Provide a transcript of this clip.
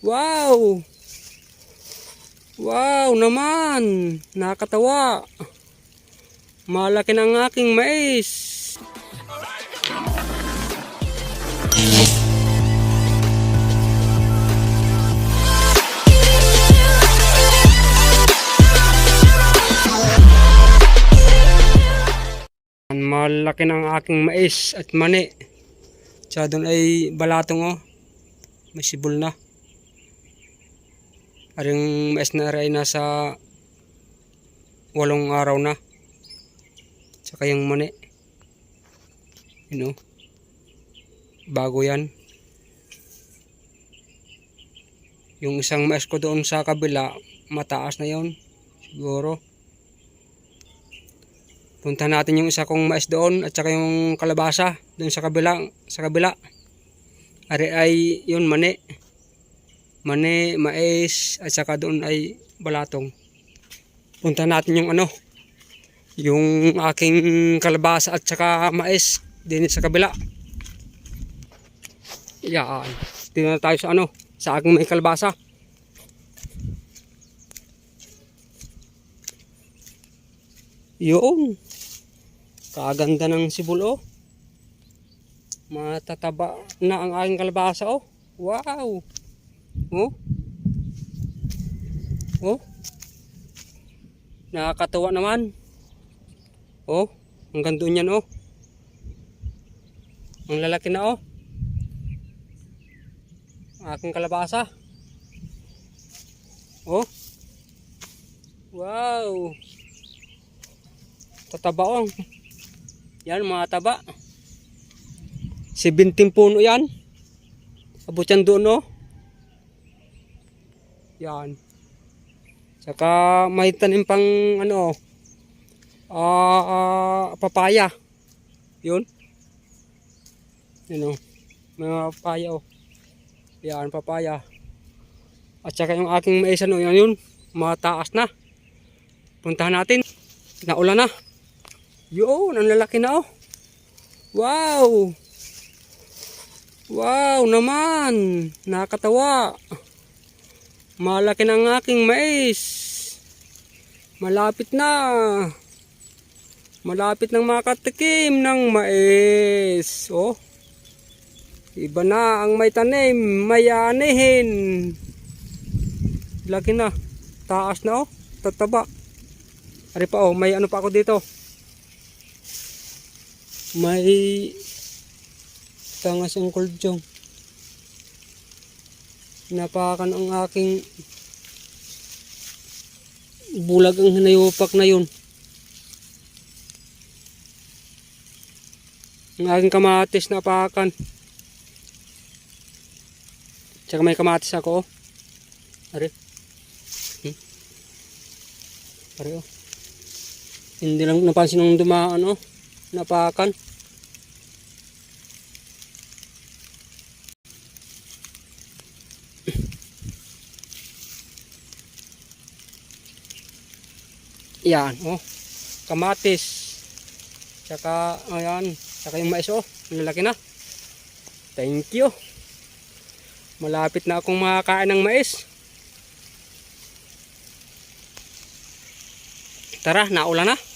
Wow! Wow naman! Nakatawa! Malaki ng aking mais! Malaki ng aking mais at mani. Tsaka ay balatong oh. May sibol na. Aring mais na rin nasa walong araw na. Tsaka yung mani. You know. Bago yan. Yung isang mais ko doon sa kabila, mataas na yon Siguro. Punta natin yung isa kong mais doon at saka yung kalabasa doon sa kabila, sa kabila. Ari ay yun mani. Mani, mais at saka doon ay balatong. Punta natin yung ano, yung aking kalabasa at saka mais din sa kabila. Yan. Tingnan tayo sa ano, sa aking may kalabasa. Yun. Kaganda ng sibulo. Matataba na ang aking kalabasa oh. Wow. Oh. Oh. Nakakatuwa naman. Oh, ang ganda niyan oh. Ang lalaki na oh. Aking kalabasa. Oh. Wow. Tataba oh. Yan mga taba. 17 puno yan. Abot yan doon no. Yan. Saka may tanim pang ano ah ah, papaya. Yun. Yun oh. May papaya oh. Yan papaya. At saka yung aking mais ano yan yun. Mataas na. Puntahan natin. Naulan na. Yun, ang lalaki na oh. Wow! Wow naman! Nakatawa. Malaki ng aking mais. Malapit na. Malapit nang makatikim ng mais. Oh. Iba na ang may tanim, may anihin. Laki na. Taas na oh. Tataba. Ari pa oh, may ano pa ako dito may tangas ang kuldyong napakan ang aking bulag ang hinayupak na yun ang aking kamatis napakan tsaka may kamatis ako oh. ari hmm. ari oh hindi lang napansin nung dumaan oh napakan. Yan, oh. Kamatis. Tsaka, ayan. Tsaka yung mais, oh. Ang lalaki na. Thank you. Malapit na akong makakain ng mais. Tara, naulan na.